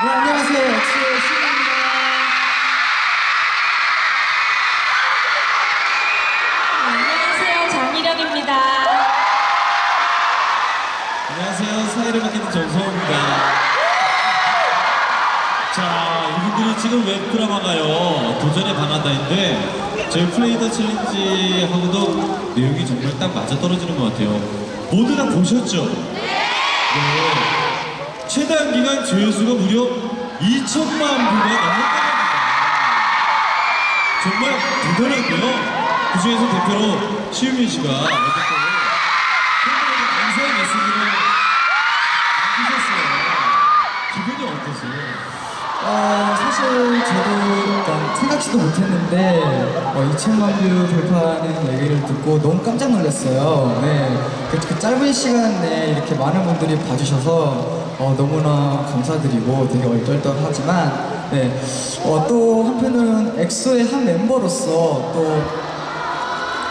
네, 안녕하세요. 엑소의 신입니다. 안녕하세요, 장희련입니다. 안녕하세요. 사회를 맡기는 정성호입니다. 자, 이분들이 지금 웹드라마가요. 도전의 방한다인데 저희 플레이더 챌린지하고도 내용이 정말 딱 맞아떨어지는 것 같아요. 모두 다 보셨죠? 네. 최단 기간 조회수가 무려 2천만 뷰가 넘었답니다. 정말 대단하고요. 그 중에서 대표로 시우민 씨가 어쨌든 감사의 메시지를 남기셨어요. 기분이 어떠세요? 어, 사실 저도 일단 생각 지도 못했는데 어, 2천만 뷰 돌파하는 얘기를 듣고 너무 깜짝 놀랐어요. 네, 그, 그 짧은 시간 내에 이렇게 많은 분들이 봐주셔서 어, 너무나 감사드리고 되게 얼떨떨하지만 네, 어, 또 한편으로는 엑소의 한 멤버로서 또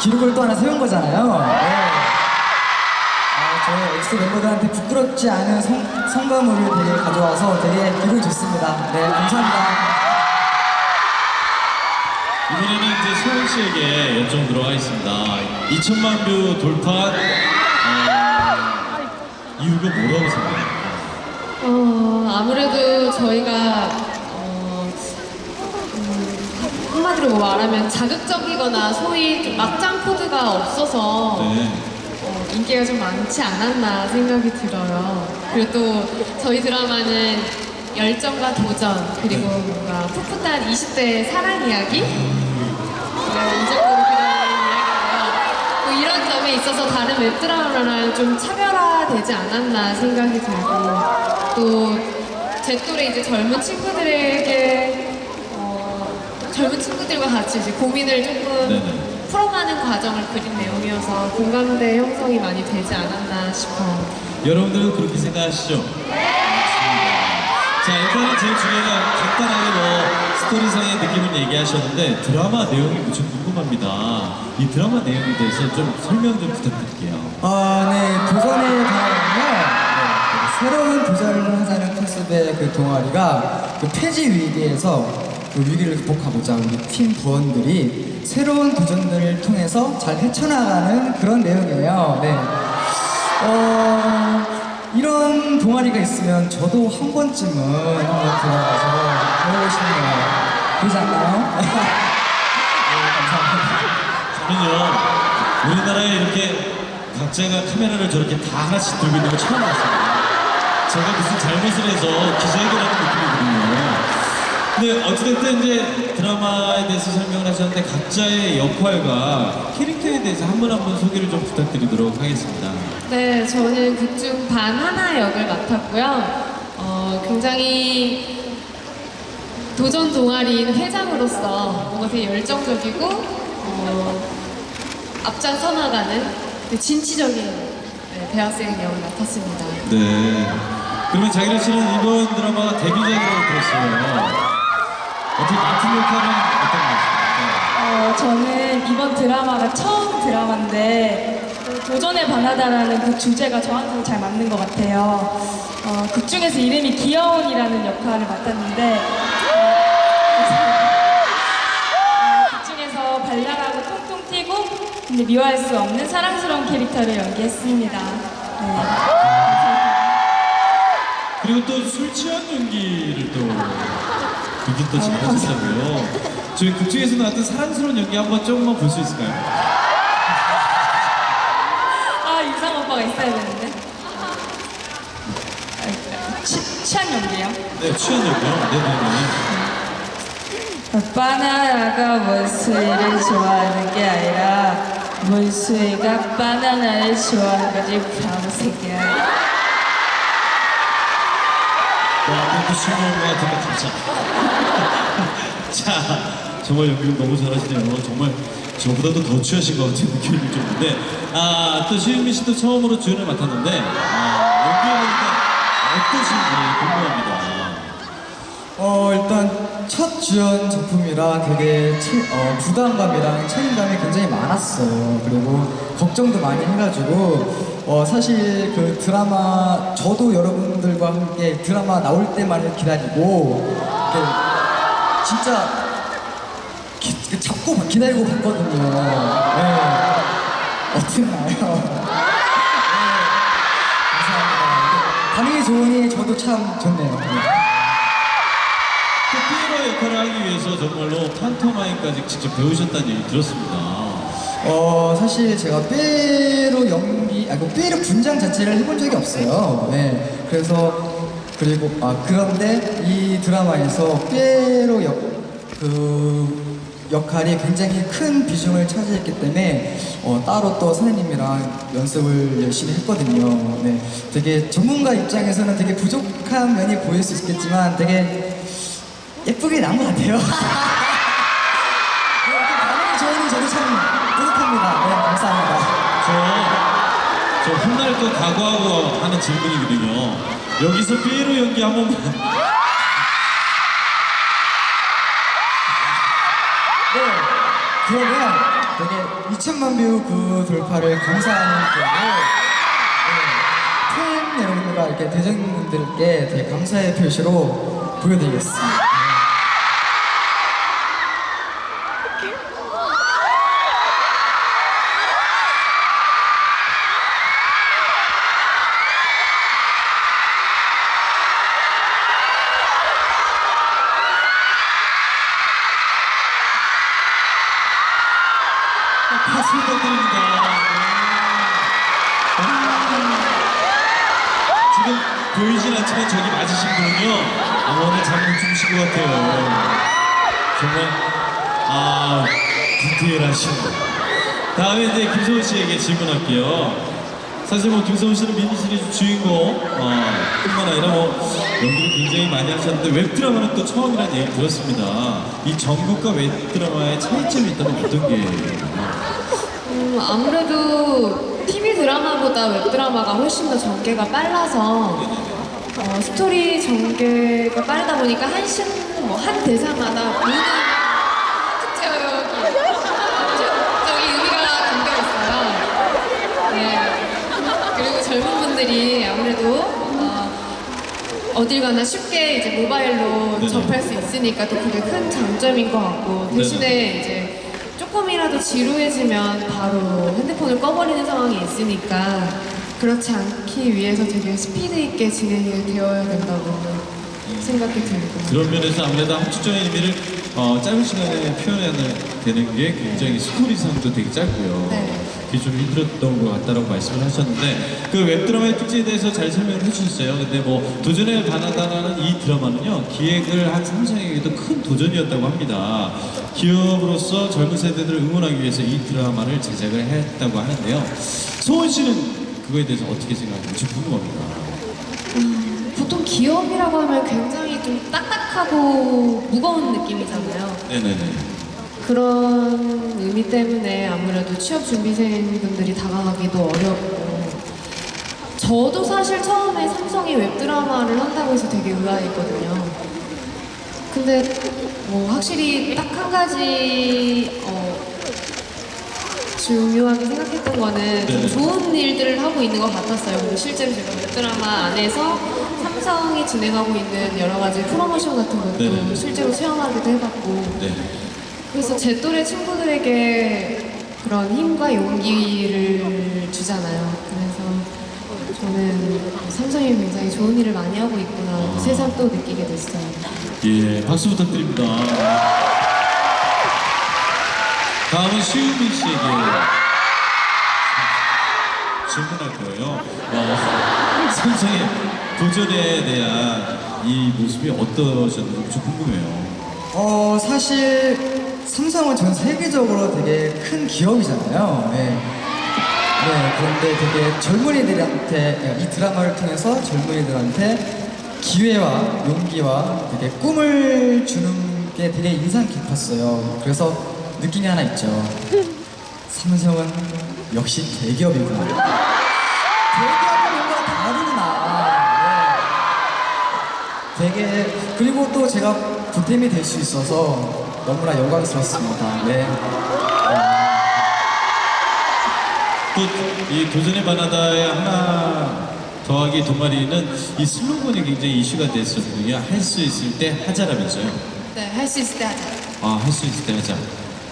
기록을 또 하나 세운 거잖아요. 네. 아, 저희 엑소 멤버들한테 부끄럽지 않은 성, 성과물을 되게 가져와서 되게 기분이 좋습니다. 네, 감사합니다. 이번에는 이제 소은 씨에게 여쭤보도록 하겠습니다. 2천만 뷰 돌파 어, 이유가 뭐라고 생각해요? 어, 아무래도 저희가 어, 음, 한마디로 뭐 말하면 자극적이거나 소위 좀 막장 코드가 없어서 네. 어, 인기가 좀 많지 않았나 생각이 들어요. 그리고 또 저희 드라마는 열정과 도전 그리고 뭔가 풋풋한 20대 사랑 이야기 네, 이적으로 그려낸 이야기인데요. 뭐 이런 점에 있어서 다른 웹드라마랑 좀 차별화되지 않았나 생각이 들고 또 제 또래 이제 젊은 친구들에게 어, 젊은 친구들과 같이 이제 고민을 조금 네네. 풀어가는 과정을 그린 내용이어서 공감대 형성이 많이 되지 않았나 싶어요. 여러분들은 그렇게 생각하시죠? 자, 일단은 제일 중요한 간단하게 뭐 스토리상의 느낌을 얘기하셨는데 드라마 내용이 무척 궁금합니다. 이 드라마 내용에 대해서 좀 설명 좀 부탁드릴게요. 아, 네, 도전의 방향은요. 네, 새로운 도전을 하자는 컨셉의 그 동아리가 그 폐지 위기에서 그 위기를 극복하고자 우리 팀 부원들이 새로운 도전들을 통해서 잘 헤쳐나가는 그런 내용이에요. 네. 어, 이런 동아리가 있으면 저도 한 번쯤은 한번 들어가서 배우고 싶네요. 그러지 않나요? 저는요, 우리나라에 이렇게 각자가 카메라를 저렇게 다 하나씩 들고 있는 거 처음 봤어요. 제가 무슨 잘못을 해서 기자회견하는 느낌이거든요. 근데 어찌됐든 이제 드라마에 대해서 설명을 하셨는데 각자의 역할과 캐릭터에 대해서 한 분 한 분 소개를 좀 부탁드리도록 하겠습니다. 네, 저는 극 중 반 하나 역을 맡았고요. 어, 굉장히 도전 동아리인 회장으로서 뭔가 되게 열정적이고 어, 앞장서 나가는 그 진취적인 네, 대학생 역을 맡았습니다. 네. 그러면 장일현 씨는 이번 드라마가 데뷔작이라고 들었어요. 어떻게 맡은 역할은 어떤 거였습니까? 어, 저는 이번 드라마가 처음 드라마인데 그 도전의 바나다라는 그 주제가 저한테는 잘 맞는 것 같아요. 어, 극 중에서 이름이 귀여운이라는 역할을 맡았는데 어, 극 중에서 발랄하고 통통 튀고 근데 미워할 수 없는 사랑스러운 캐릭터를 연기했습니다. 네. 그리고 또 술 취한 연기를 또 그게 또 잘하셨다고요. 저희 극 중에서 나왔던 사랑스러운 연기 한번 조금만 볼 수 있을까요? 오빠가 있어야 되는데 아, 취, 취한 연기요? 네, 취한 연기요. 네네네. 바나나가 원수이를 좋아하는 게 아니라 원수이가 바나나를 좋아하는 거지 새끼야 와, 또술 먹은 것 같은데 감사. 자, 정말 연기를 너무 잘하시네요. 정말 저보다도 더 취하신 것 같은 느낌이 좀 드는데, 아, 또 시은미 씨도 처음으로 주연을 맡았는데, 아, 연기해 보니까 어떠신지 궁금합니다. 어 일단 첫 주연 작품이라 되게 체- 어, 부담감이랑 책임감이 굉장히 많았어요. 그리고 걱정도 많이 해가지고 어, 사실 그 드라마 저도 여러분들과 함께 드라마 나올 때만을 기다리고 진짜 잡고 막 기다리고 봤거든요. 네. 어땠나요? 네. 감사합니다. 반응이 좋으니 저도 참 좋네요. 네. 그 피에로 역할을 하기 위해서 정말로 판토마임까지 직접 배우셨다는 얘기 들었습니다. 어 사실 제가 삐로 연기 아그 삐로 분장 자체를 해본 적이 없어요. 네. 그래서 그리고 아 그런데 이 드라마에서 삐로 역그 역할이 굉장히 큰 비중을 차지했기 때문에 어, 따로 또 선생님이랑 연습을 열심히 했거든요. 네. 되게 전문가 입장에서는 되게 부족한 면이 보일 수 있겠지만 되게 예쁘게 나온 것 같아요. 네, 이렇게 반응이 좋으니 저도 참 뿌듯합니다. 네, 감사합니다. 저, 저 혼날 거 각오하고 하는 질문이거든요. 여기서 피에로 연기 한 번만. 그러면 되게 2천만 뷰 그 돌파를 감사하는 그걸 네, 팬 여러분들과 이렇게 대중분들께 되게 감사의 표시로 보여드리겠습니다. 보이진 않지만 저기 맞으신 분은요, 아, 오늘 잠못 주무신 것 같아요. 정말, 아, 디테일하신 분. 다음에 이제 김소은 씨에게 질문할게요. 사실 뭐 김소은 씨는 미니 시리즈 주인공 어, 뿐만 아니라 뭐 연기를 굉장히 많이 하셨는데 웹드라마는 또 처음이라는 얘기 들었습니다. 이 전국과 웹드라마의 차이점이 있다면 어떤 게 음, 아무래도 TV 드라마보다 웹드라마가 훨씬 더 전개가 빨라서 어, 스토리 전개가 빠르다 보니까 한 신, 뭐, 한 대사마다 모든 특징이 저기 의미가 담겨 있어요. 네. 그리고 젊은 분들이 아무래도 어, 어딜 가나 쉽게 이제 모바일로 네네. 접할 수 있으니까 또 그게 큰 장점인 것 같고 대신에 이제 조금이라도 지루해지면 바로 핸드폰을 꺼버리는 상황이 있으니까 그렇지 않기 위해서 되게 스피드 있게 진행이 되어야 된다고 생각이 들고 그런 면에서 아무래도 함축적인 의미를 어, 짧은 시간에 표현해야 되는 게 굉장히 스토리상도 되게 짧고요. 네. 그게 좀 힘들었던 것 같다라고 말씀을 하셨는데 그 웹드라마의 특징에 대해서 잘 설명을 해주셨어요. 근데 뭐 도전에 반하다라는 이 드라마는요 기획을 한 삼성에게도 큰 도전이었다고 합니다. 기업으로서 젊은 세대들을 응원하기 위해서 이 드라마를 제작을 했다고 하는데요. 소은 씨는 그거에 대해서 어떻게 생각하는지 궁금합니다. 보통 기업이라고 하면 굉장히 좀 딱딱하고 무거운 느낌이잖아요. 네네네. 그런 의미 때문에 아무래도 취업 준비생분들이 다가가기도 어렵고 저도 사실 처음에 삼성이 웹드라마를 한다고 해서 되게 의아했거든요. 근데 뭐 확실히 딱 한 가지 어, 중요하게 생각했던 거는 좀 네. 좋은 일들을 하고 있는 것 같았어요. 근데 실제로 제가 웹드라마 안에서 삼성이 진행하고 있는 여러 가지 프로모션 같은 것도 네네. 실제로 체험하기도 해봤고 네. 그래서 제 또래 친구들에게 그런 힘과 용기를 주잖아요. 그래서 저는 삼성이 굉장히 좋은 일을 많이 하고 있구나 새삼 또 느끼게 됐어요. 예, 박수 부탁드립니다. 다음은 시은민 씨에게 질문할 거예요. 어, 삼성의 도전에 대한 이 모습이 어떠셨는지 좀 궁금해요. 어 사실 삼성은 전 세계적으로 되게 큰 기업이잖아요. 네. 네, 그런데 되게 젊은이들한테 이 드라마를 통해서 젊은이들한테 기회와 용기와 되게 꿈을 주는 게 되게 인상 깊었어요. 그래서 느낀 게 하나 있죠. 삼성은 역시 대기업이구나. 대기업은 뭔가 다르구나. 네. 되게 그리고 또 제가 보탬이 될 수 있어서 너무나 영광스럽습니다. 네. 또이 도전의 바나다의 하나 더하기 동아리는 이 슬로건이 굉장히 이슈가 됐었거든요. 할 수 있을 때 하자라면서요. 네, 할 수 있을 때 하자. 아, 할 수 있을 때 하자.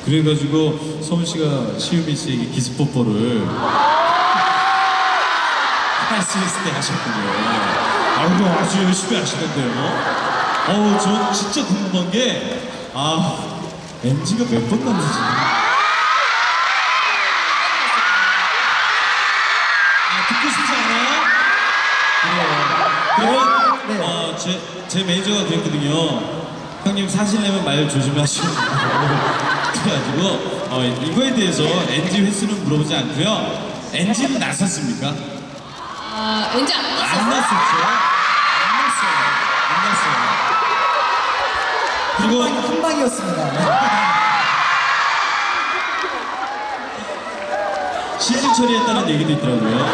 그래가지고 서훈 씨가 시우미 씨에게 기습 뽀뽀를 할 수 있을 때 하셨군요. 아이고, 아주 열심히 하시던데요. 어우, 전 진짜 궁금한 게, 아, MG가 몇 번 남으시지? 아, 듣고 싶지 않아요? 그러면, 네. 어, 제, 제 매니저가 그랬거든요. 형님 사실 내면 말 조심하시고. 그래가지고, 어, 이거에 대해서 NG 횟수는 물어보지 않고요. NG는 나섰습니까? 아, 왠지 안 안 났어요. 났었죠? 안 났어요. 안 났어요. 그리고 한 방이었습니다. 시즌 처리했다는 얘기도 있더라고요. 네.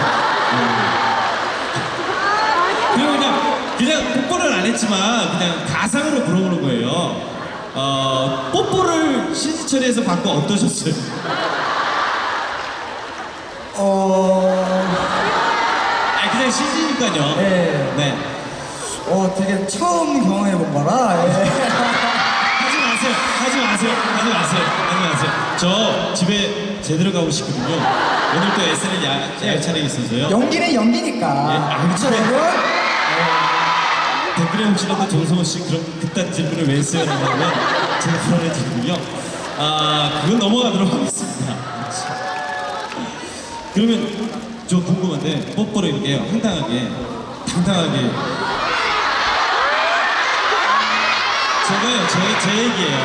그리고 그냥 그냥 뽀뽀를 안 했지만 그냥 가상으로 물어보는 거예요. 어, 뽀뽀를 시즌 처리해서 받고 어떠셨어요? 어, 아 그냥 시즌이니까요. 네. 네. 어, 되게 처음 경험해본 거라. 예. 하지 마세요. 하지 마세요. 하지 마세요. 하지 마세요. 저 집에 제대로 가고 싶거든요. 오늘 또 SNL 야, 야외 촬영이 있어서요. 연기는 연기니까. 예, 아, 그렇죠, 그래. 여러분? 댓글에 혹시라도 정성호 씨 그런 그딴 질문을 왜 했어요? 라고 하면 제가 불안해지거든요. 아, 그건 넘어가도록 하겠습니다. 그러면 저 궁금한데 뽀뽀를 이렇게 황당하게 당당하게 제가요 제, 제 얘기예요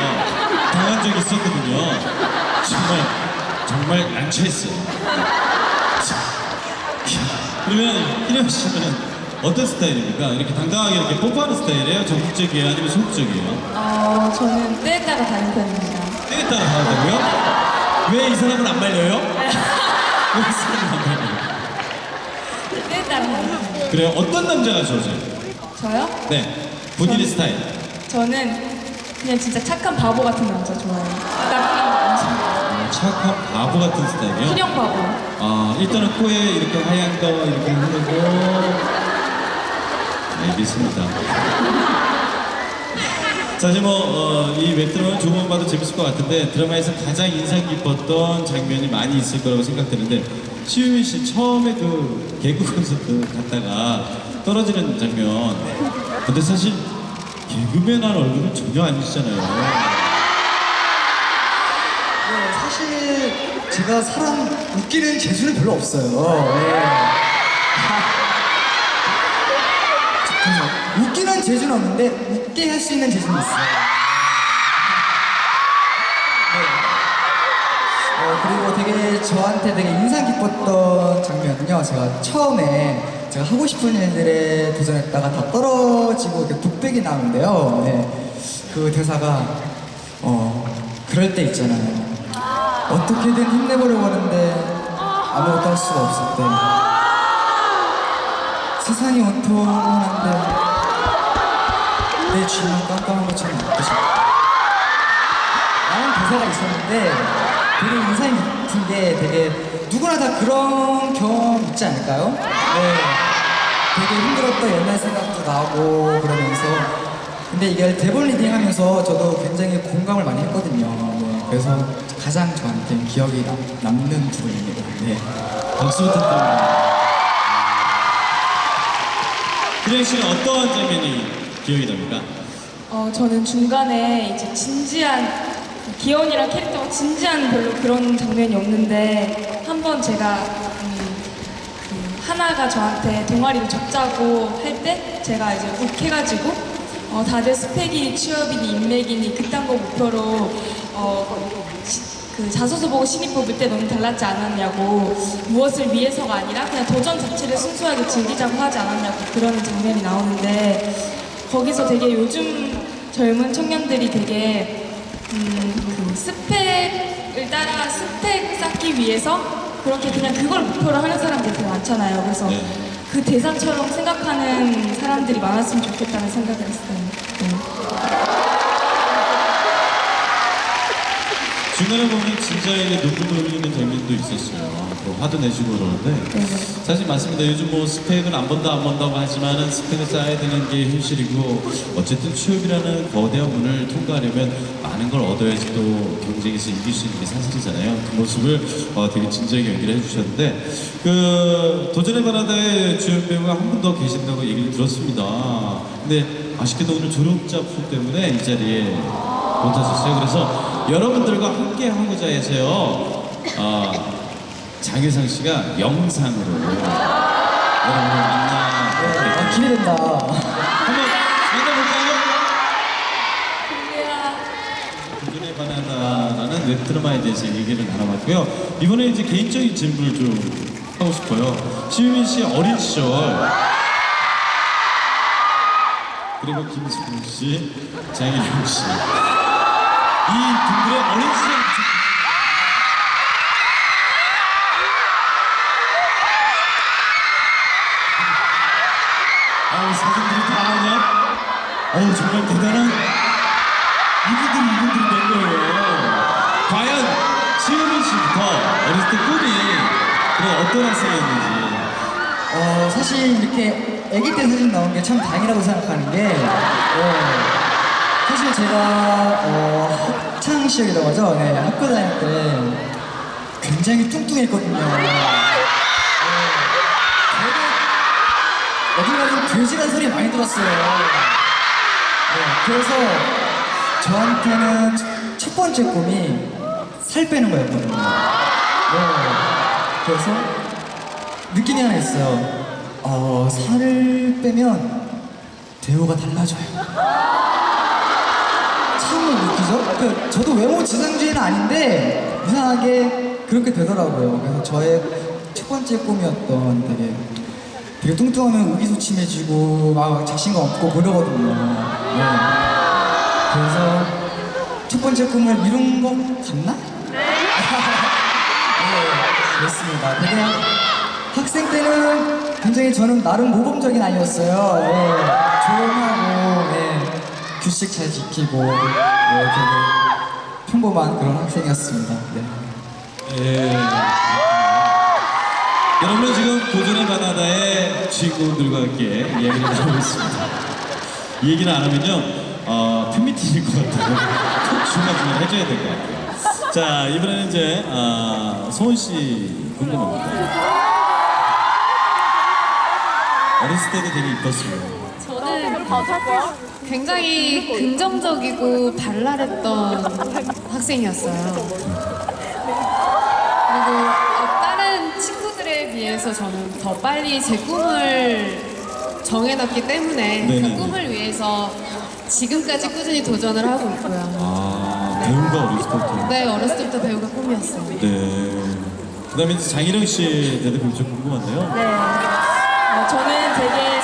당한 적 있었거든요 정말 정말 난처했어요 그러면 희령 씨는 어떤 스타일입니까? 이렇게 당당하게 이렇게 뽀뽀하는 스타일이에요? 적극적이에요? 아니면 소극적이에요? 어, 저는 때에 따라 다른 편입니다. 때에 따라 다르다고요? 왜 이 사람은 안 말려요? 왜 이 사람은 안 말려요? 때에 따라 다른. 그래요? 어떤 남자가 좋으세요? 저요? 네 본인의 스타일 저는 그냥 진짜 착한 바보 같은 남자 좋아해요. 나쁜 남자 어, 착한 바보 같은 스타일이요? 희령 바보. 아 일단은 코에 이렇게 하얀 거 이렇게 흐르고 알겠습니다. 사실 뭐이 웹드라마 조금만 봐도 재밌을 것 같은데 드라마에서 가장 인상 깊었던 장면이 많이 있을 거라고 생각되는데 시우민 씨 처음에 그 개그 콘서트 갔다가 떨어지는 장면 근데 사실 개그맨한 얼굴은 전혀 아니시잖아요. 네, 사실 제가 사람 웃기는 재주는 별로 없어요. 예. 잠깐만. 웃기는 재주는 없는데 웃게 할 수 있는 재주는 있어요. 네. 어, 그리고 되게 저한테 되게 인상 깊었던 장면은요. 제가 처음에 제가 하고 싶은 일들에 도전했다가 다 떨어지고 이렇게 북백이 나오는데요. 네. 그 대사가 어 그럴 때 있잖아요. 어떻게든 힘내보려고 하는데 아무것도 할 수가 없을 때 세상이 온통 한데 내 주인은 깜깜한 것처럼 느껴져 라는 대사가 있었는데 되게 인상이 깊은 게 되게 누구나 다 그런 경험 있지 않을까요? 네. 되게 힘들었던 옛날 생각도 나고 그러면서 근데 이게 대본 리딩 하면서 저도 굉장히 공감을 많이 했거든요. 네. 그래서 가장 저한테 기억이 남, 남는 부분입니다. 네. 박수 부탁드립니다. 희령 씨는 어떠한 장면이 기억이 납니까? 어, 저는 중간에 이제 진지한 기현이랑 캐릭터가 진지한 별로 그런 장면이 없는데 한 번 제가 음, 그 하나가 저한테 동아리를 적자고 할 때 제가 이제 욱해가지고 어, 다들 스펙이 취업이니 인맥이니 그딴 거 목표로 어, 시- 그 자소서 보고 신입 뽑을 때 너무 달랐지 않았냐고 무엇을 위해서가 아니라 그냥 도전 자체를 순수하게 즐기자고 하지 않았냐고 그러는 장면이 나오는데 거기서 되게 요즘 젊은 청년들이 되게 음, 그 스펙을 따라 스펙 쌓기 위해서 그렇게 그냥 그걸 목표로 하는 사람들이 되게 많잖아요. 그래서 네. 그 대사처럼 생각하는 사람들이 많았으면 좋겠다는 생각을 했어요. 중간에 보면 진짜에게 눈물 흘리는 장면도 있었어요. 또 화도 내시고 그러는데 사실 맞습니다. 요즘 뭐 스펙은 안 본다 안 본다고 하지만은 스펙을 쌓아야 되는 게 현실이고 어쨌든 취업이라는 거대한 문을 통과하려면 많은 걸 얻어야지 또 경쟁에서 이길 수 있는 게 사실이잖아요. 그 모습을 어, 되게 진지하게 연기를 해주셨는데 그 도전의 바라다의 주연 배우가 한 분 더 계신다고 얘기를 들었습니다. 근데 아쉽게도 오늘 졸업 작품 때문에 이 자리에 못하셨어요. 그래서 여러분들과 함께 하고자 해서요. 어, 장혜상 씨가 영상으로 여러분을 만나 아, 기대된다. 한번 만나볼까요? 도전의 바나나라는 웹드라마에 대해서 얘기를 나눠봤고요. 이번에 이제 개인적인 질문을 좀 하고 싶어요. 시우민 씨 어린 시절 그리고 김수근 씨, 장혜령 씨. 이 분들의 어린 시절 아우 사진들이 다 그냥 어우 정말 대단한 이분들이 이분들이 된 거예요. 과연 시우민 씨부터 어렸을 때 꿈이 그런 어떤 학생이었는지 어, 사실 이렇게 아기 때 사진 나온 게 참 다행이라고 생각하는 게, 어, 사실 제가 어, 학창 시절이라고 하죠. 네, 학교 다닐 때 굉장히 뚱뚱했거든요. 네, 어디 가면 돼지란 소리 많이 들었어요. 네, 그래서 저한테는 첫- 첫 번째 꿈이 살 빼는 거였거든요. 네, 그래서 느낌이 하나 있어요. 어, 살을 빼면 대우가 달라져요. 참 웃기죠? 그, 저도 외모 지상주의는 아닌데 이상하게 그렇게 되더라고요. 그래서 저의 첫 번째 꿈이었던 되게 되게 뚱뚱하면 의기소침해지고 막 자신감 없고 그러거든요. 네. 그래서 첫 번째 꿈을 이룬 것 같나? 네, 그렇습니다. 되게 학생 때는 굉장히 저는 나름 모범적인 아이였어요. 예, 조용하고, 예, 규칙 잘 지키고, 예, 되게 평범한 그런 학생이었습니다. 네. 예. 여러분은 지금 도전의 바나다의 주인공들과 함께 이야기를 나누고 있습니다. 이 얘기를 안 하면요, 어, 팬미팅일 것 같아요. 꼭 중간중간 해줘야 될 것 같아요. 자, 이번에는 이제, 아, 소은 씨 궁금합니다. 어렸을 때도 되게 이뻤어요. 굉장히 긍정적이고 발랄했던 학생이었어요. 그리고 어, 다른 친구들에 비해서 저는 더 빨리 제 꿈을 정해놨기 때문에 네네네. 그 꿈을 위해서 지금까지 꾸준히 도전을 하고 있고요. 아, 배우가 어렸을 때부터. 네, 어렸을 때부터 배우가 꿈이었어요. 네. 그 다음에 이제 장희령 씨에 대해서 좀 궁금한데요. 네. 어, 저는 되게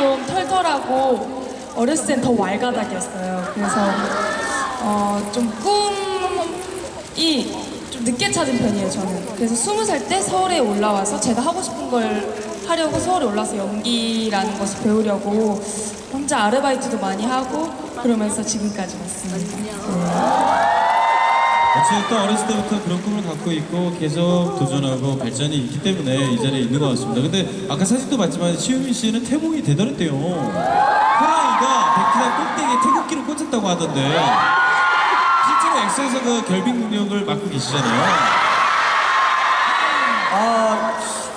좀 털털하고 어렸을 땐 더 왈가닥이었어요. 그래서 어, 좀 꿈이 좀 늦게 찾은 편이에요, 저는. 그래서 스무 살 때 서울에 올라와서 제가 하고 싶은 걸 하려고 서울에 올라서 연기라는 것을 배우려고 혼자 아르바이트도 많이 하고 그러면서 지금까지 왔습니다. 네. 어쨌든 어렸을 때부터 그런 꿈을 갖고 있고 계속 도전하고 발전이 있기 때문에 이 자리에 있는 것 같습니다. 근데 아까 사진도 봤지만 시우민 씨는 태몽이 대단했대요. 호랑이가 백두산 꼭대기에 태극기를 꽂았다고 하던데 실제로 엑소에서 그 결빙 능력을 맡고 계시잖아요. 아,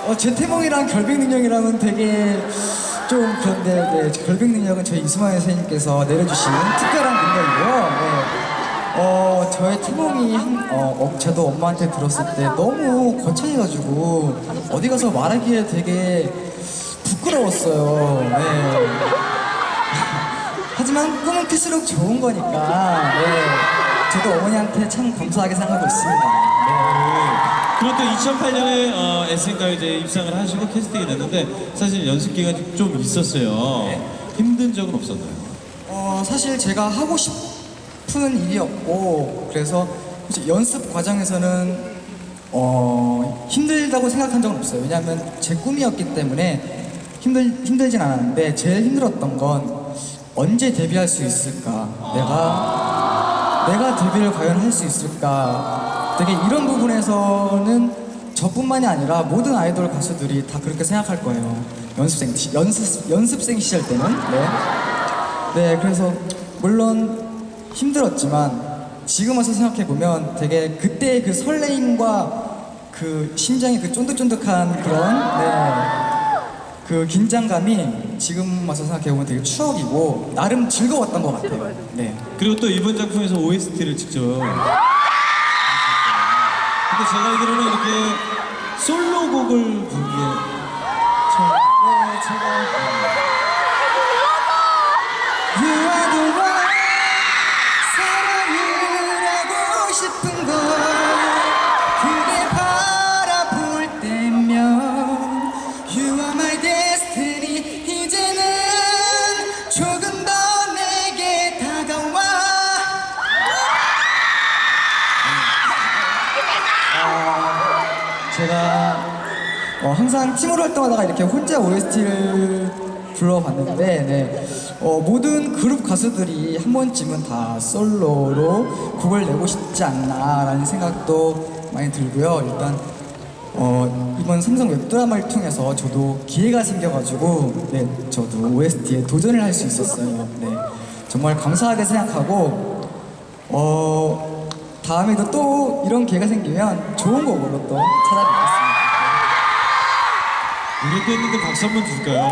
어, 제 태몽이랑 결빙 능력이랑은 되게 좀 그런데, 네, 결빙 능력은 저희 이수만 선생님께서 내려주신 특별한 능력이고요. 네. 어, 저의 태몽이, 한- 어, 어, 저도 엄마한테 들었을 때 너무 거창해가지고 어디 가서 말하기에 되게 부끄러웠어요. 네. 하지만 꿈은 클수록 좋은 거니까, 네. 저도 어머니한테 참 감사하게 생각하고 있습니다. 네. 그리고 또 2008년에 어, SN가요제에 입상을 하시고 캐스팅이 됐는데 사실 연습 기간이 좀 있었어요. 힘든 적은 없었나요? 어, 사실 제가 하고 싶 은 일이었고 그래서 이제 연습 과정에서는 어, 힘들다고 생각한 적은 없어요. 왜냐하면 제 꿈이었기 때문에 힘들 힘들진 않았는데 제일 힘들었던 건 언제 데뷔할 수 있을까? 내가 내가 데뷔를 과연 할 수 있을까? 되게 이런 부분에서는 저뿐만이 아니라 모든 아이돌 가수들이 다 그렇게 생각할 거예요. 연습생 시- 연습 연습생 시절 때는 네. 네, 그래서 물론 힘들었지만 지금 와서 생각해 보면 되게 그때의 그 설레임과 그 심장의 그 쫀득쫀득한 그런 네. 그 긴장감이 지금 와서 생각해 보면 되게 추억이고 나름 즐거웠던 것 같아요. 네. 그리고 또 이번 작품에서 OST를 직접. 근데 제가 알기로는 이렇게 솔로곡을 부르게 네, 제가 제가 어, 항상 팀으로 활동하다가 이렇게 혼자 OST를 불러봤는데 네. 어, 모든 그룹 가수들이 한 번쯤은 다 솔로로 곡을 내고 싶지 않나라는 생각도 많이 들고요. 일단 어, 이번 삼성 웹드라마를 통해서 저도 기회가 생겨가지고 네, 저도 OST에 도전을 할 수 있었어요. 네, 정말 감사하게 생각하고 어, 다음에도 또 이런 기회가 생기면 좋은 곡으로 또 찾아뵙겠습니다. 노래도 했는데 박수 한 번 줄까요?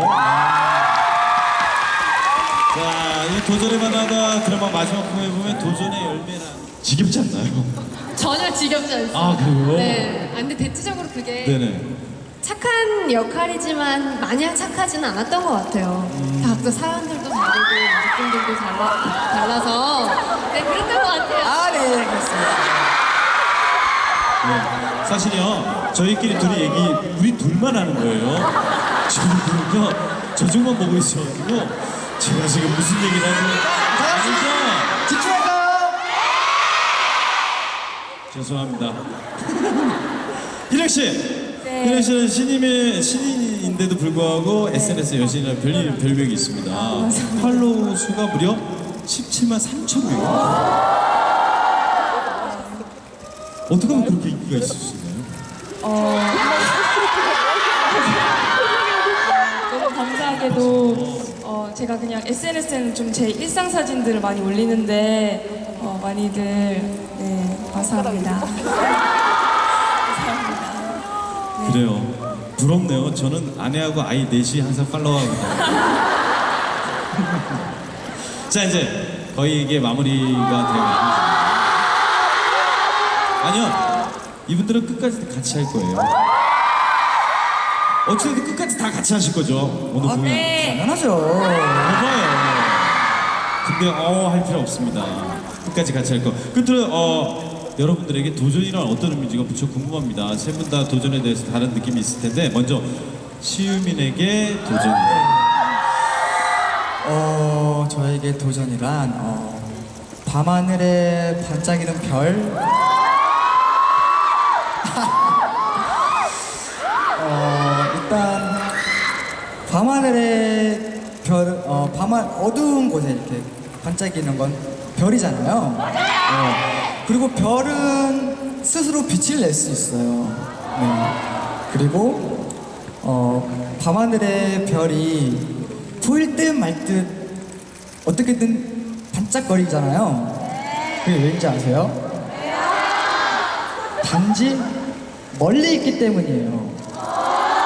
자, 이 도전의 만화가 드라마 마지막 부분에 보면 도전의 열매란 지겹지 않나요? 전혀 지겹지 않습니다. 아, 그래요? 네. 아, 근데 대체적으로 그게 네네. 착한 역할이지만 마냥 착하지는 않았던 것 같아요. 각자 사람들도 다르고 느낌들도 달라, 달라서 네 그랬던 것 같아요. 아, 네, 그렇습니다. 네. 사실요, 저희끼리 둘이 얘기, 우리 둘만 하는 거예요. 저희는요, 저쪽만 보고 있어가지고, 제가 지금 무슨 얘기를 하는 아니죠? 집중할까요? 죄송합니다. 희령 씨! 네. 희령 씨는 신임의 신인인데도 불구하고 SNS에 여신이라는 별, 별명이 있습니다. 팔로우 수가 무려 17만 3천 명. 어떻게 하면 그렇게 인기가 있을 수 있나요? 어, 너무 감사하게도 어, 제가 그냥 SNS에는 좀 제 일상 사진들을 많이 올리는데 어, 많이들 네, 감사합니다. 감사합니다. 그래요. 부럽네요. 저는 아내하고 아이 넷이 항상 팔로우합니다. 자 이제 거의 이게 마무리가 되고 아니요 이분들은 끝까지 같이 할 거예요. 어쨌든 끝까지 다 같이 하실 거죠 오늘 아, 공연. 네. 당연하죠. 봐봐요. 근데 어 할 필요 없습니다. 끝까지 같이 할 거. 끝으로 어 여러분들에게 도전이란 어떤 의미인지가 무척 궁금합니다. 세 분 다 도전에 대해서 다른 느낌이 있을 텐데 먼저 시우민에게 도전. 어, 저에게 도전이란 어, 밤하늘에 반짝이는 별. 어, 일단 밤하늘에 별, 어, 밤하 어두운 곳에 이렇게 반짝이는 건 별이잖아요. 네. 그리고 별은 스스로 빛을 낼 수 있어요. 네. 그리고 어, 밤하늘의 별이 보일 듯 말듯 어떻게든 반짝거리잖아요. 그게 왠지 아세요? 단지 멀리 있기 때문이에요.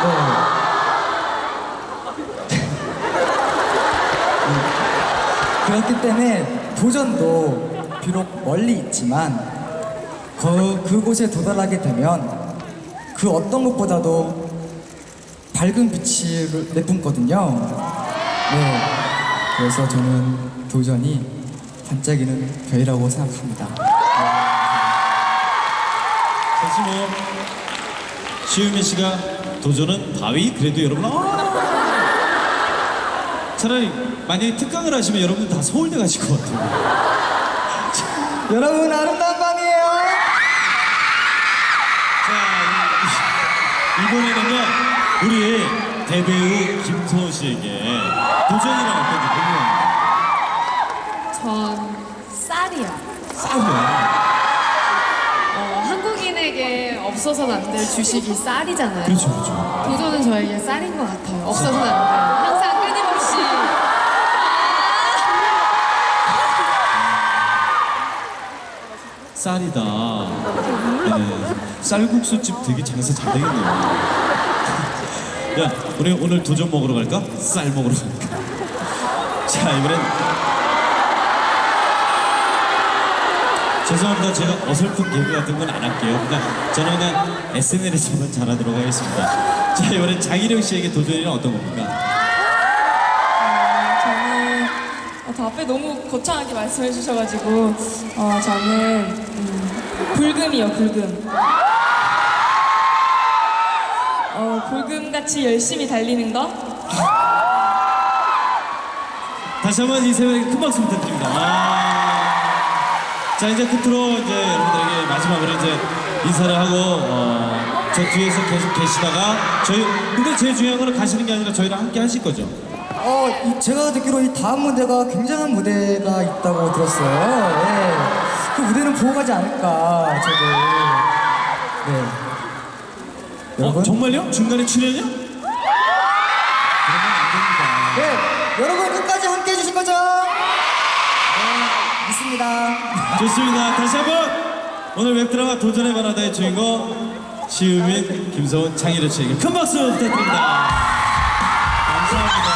네. 그렇기 때문에 도전도 비록 멀리 있지만 그, 그곳에 도달하게 되면 그 어떤 것보다도 밝은 빛을 내뿜거든요. 네. 그래서 저는 도전이 반짝이는 별이라고 생각합니다. 사실 뭐 시우민 씨가 도전은 바위 그래도 여러분 아! 차라리 만약에 특강을 하시면 여러분 다 서울대 가실 것 같아요. 여러분 아름다운 밤이에요. 자, 이- 이번에는요, 우리 대배우 김서우 씨에게 도전이란 어떤지. 전 쌀이요. 싸우요. 어, 한국인에게 없어 없어서는 안 될 주식이 쌀이잖아요. 그렇죠, 그렇죠. 도전은 저에게 쌀인 것 같아요. 없어서는 안 돼요. 항상 끊임없이 쌀이다. 네. 쌀국수집 되게 장사 잘 되겠네요. 야, 우리 오늘 도전 먹으러 갈까? 쌀 먹으러 갈까? 자, 이번엔 죄송합니다. 제가 어설픈 개그 같은 건 안 할게요. 그냥 저는 그냥 SNL에서만 잘하도록 하겠습니다. 자, 이번엔 장희령 씨에게 도전이란 어떤 겁니까? 저는 어, 더 앞에 너무 거창하게 말씀해 주셔가지고 어, 저는 음, 불금이요 불금 어, 불금같이 열심히 달리는 거 다시 한번 이세 분에게 큰 박수 부탁드립니다. 아. 자 이제 끝으로 이제 여러분들에게 마지막으로 이제 인사를 하고 어, 저 뒤에서 계속 계시다가 저희 근데 제일 중요한 거는 가시는 게 아니라 저희랑 함께 하실 거죠. 어, 이- 제가 듣기로 이 다음 무대가 굉장한 무대가 있다고 들었어요. 예. 그 무대는 보고 가지 않을까, 저도. 네. 어, 여러분? 정말요? 중간에 출연이요? 네, 여러분 끝까지 함께 해주실 거죠? 네, 믿습니다. 좋습니다. 다시 한번 오늘 웹드라마 도전의 바라다의 주인공 시우민, 김서훈, 장희려 씨에게 큰 박수 부탁드립니다. 감사합니다.